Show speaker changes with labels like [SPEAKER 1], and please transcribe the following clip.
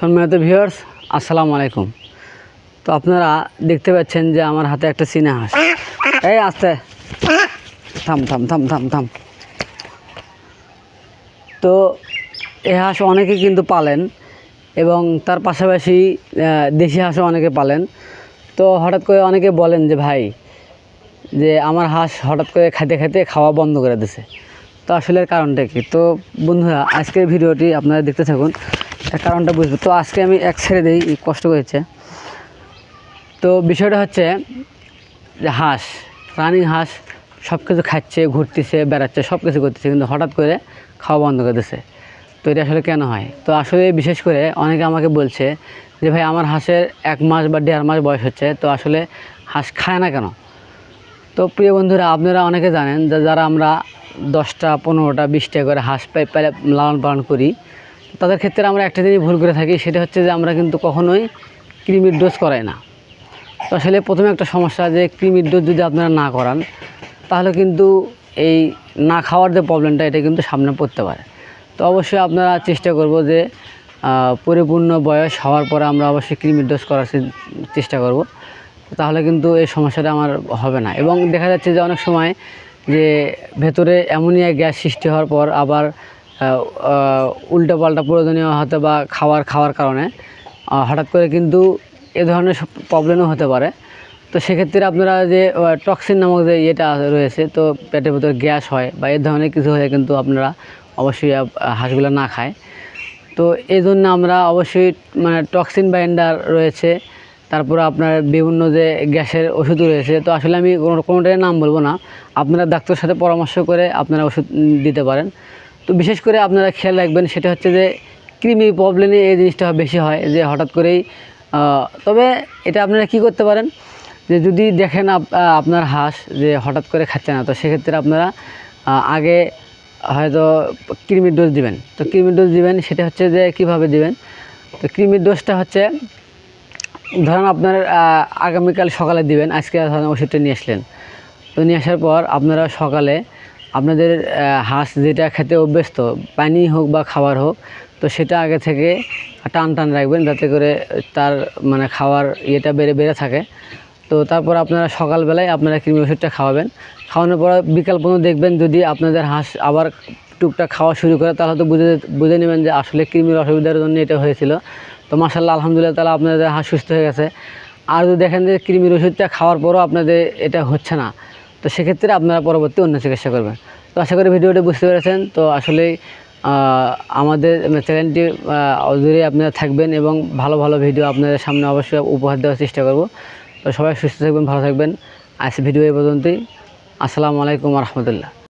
[SPEAKER 1] সম্মানিত ভিউয়ার্স আসসালামু আলাইকুম। তো আপনারা দেখতে পাচ্ছেন যে আমার হাতে একটা চীনা হাঁস এই আস্তে। থাম থাম থাম থাম থাম। তো এই হাঁস অনেকে কিন্তু পালেন এবং তার পাশাপাশি দেশি হাঁসও অনেকে পালেন। তো হঠাৎ করে অনেকে বলেন যে, ভাই, যে আমার হাঁস হঠাৎ করে খাইতে খাইতে খাওয়া বন্ধ করে দিছে। তো আসলে কারণটা কি? তো বন্ধুরা, আজকের ভিডিওটি আপনারা দেখতে থাকুন। এর কারণটা বুঝব। তো আজকে আমি এক ছেড়ে দিই কষ্ট করেছে তো বিষয়টা হচ্ছে যে হাঁস রানিং হাঁস সব কিছু খাচ্ছে, ঘুরতেছে, বেড়াচ্ছে সব কিছু করতেছে, কিন্তু হঠাৎ করে খাওয়া বন্ধ করে দিছে। তো এটা আসলে কেন হয়? তো আসলে বিশেষ করে অনেকে আমাকে বলছে যে, ভাই, আমার হাঁসের এক মাস বা দেড় মাস বয়স হচ্ছে, তো আসলে হাঁস খায় না কেন? তো প্রিয় বন্ধুরা, আপনারা অনেকে জানেন যে, যারা আমরা দশটা, পনেরোটা, বিশটা করে হাঁস পাই লালন পালন করি তাদের ক্ষেত্রে আমরা একটা জিনিস ভুল করে থাকি, সেটা হচ্ছে যে আমরা কিন্তু কখনোই কৃমির ডোজ করাই না। তো আসলে প্রথমে একটা সমস্যা যে কৃমির ডোজ যদি আপনারা না করান, তাহলে কিন্তু এই না খাওয়ার যে প্রবলেমটা এটা কিন্তু সামনে পড়তে পারে। তো অবশ্যই আপনারা চেষ্টা করব যে পরিপূর্ণ বয়স হওয়ার পরে আমরা অবশ্যই কৃমির ডোজ করার চেষ্টা করব। তাহলে কিন্তু এই সমস্যাটা আমার হবে না। এবং দেখা যাচ্ছে যে অনেক সময় যে ভেতরে অ্যামোনিয়া গ্যাস সৃষ্টি হওয়ার পর আবার উল্টো পাল্টা প্রয়োজনীয় হতে বা খাওয়ার খাওয়ার কারণে হঠাৎ করে কিন্তু এ ধরনের সব প্রবলেমও হতে পারে। তো সেক্ষেত্রে আপনারা যে টক্সিন নামক যে ইয়েটা রয়েছে, তো পেটের ভেতর গ্যাস হয় বা এই ধরনের কিছু হয়ে কিন্তু আপনারা অবশ্যই হাঁসগুলো না খায়। তো এই জন্য আমরা অবশ্যই মানে টক্সিন বাইন্ডার রয়েছে, তারপর আপনার বিভিন্ন যে গ্যাসের ওষুধ রয়েছে, তো আসলে আমি কোনো কোনোটাই নাম বলব না। আপনারা ডাক্তারের সাথে পরামর্শ করে আপনারা ওষুধ দিতে পারেন। তো বিশেষ করে আপনারা খেয়াল রাখবেন, সেটা হচ্ছে যে কৃমি প্রবলেমে এই জিনিসটা বেশি হয়, যে হঠাৎ করেই তবে এটা আপনারা কি করতে পারেন? যে যদি দেখেন আপনার হাঁস যে হঠাৎ করে খাচ্ছে না, তো সেক্ষেত্রে আপনারা আগে হয়তো কৃমির ডোজ দিবেন। তো কৃমির ডোজ দিবেন, সেটা হচ্ছে যে কীভাবে দিবেন? তো কৃমির ডোজটা হচ্ছে, ধরেন আপনার আগামীকাল সকালে দিবেন, আজকে ধরেন ওষুধটা নিয়ে আসলেন। তো নিয়ে আসার পর আপনারা সকালে আপনাদের হাঁস যেটা খেতে অভ্যস্ত, পানি হোক বা খাবার হোক, তো সেটা আগে থেকে টান টান রাখবেন যাতে করে তার মানে খাওয়ার ইয়েটা বেড়ে বেড়ে থাকে। তো তারপর আপনারা সকালবেলায় আপনারা কৃমি ওষুধটা খাওয়াবেন। খাওয়ানোর পর বিকাল পর্যন্ত দেখবেন যদি আপনাদের হাঁস আবার টুকটাক খাওয়া শুরু করে, তাহলে তো বুঝে বুঝে নেবেন যে আসলে কৃমির অসুবিধার জন্য এটা হয়েছিল। তো মাসাল্লাহ আলহামদুলিল্লাহ, তাহলে আপনাদের হাঁস সুস্থ হয়ে গেছে। আর যদি দেখেন যে কৃমির ওষুধটা খাওয়ার পরও আপনাদের এটা হচ্ছে না তো সেক্ষেত্রে আপনারা পরবর্তী অন্য চিকিৎসা করবেন। তো আশা করি ভিডিওটি বুঝতে পেরেছেন। তো আসলেই আমাদের চ্যানেলটি অদূরে আপনারা থাকবেন এবং ভালো ভালো ভিডিও আপনাদের সামনে অবশ্যই উপহার দেওয়ার চেষ্টা করব। তো সবাই সুস্থ থাকবেন, ভালো থাকবেন। আজ ভিডিও এই পর্যন্তই। আসসালামু আলাইকুম রহমতুল্লাহ।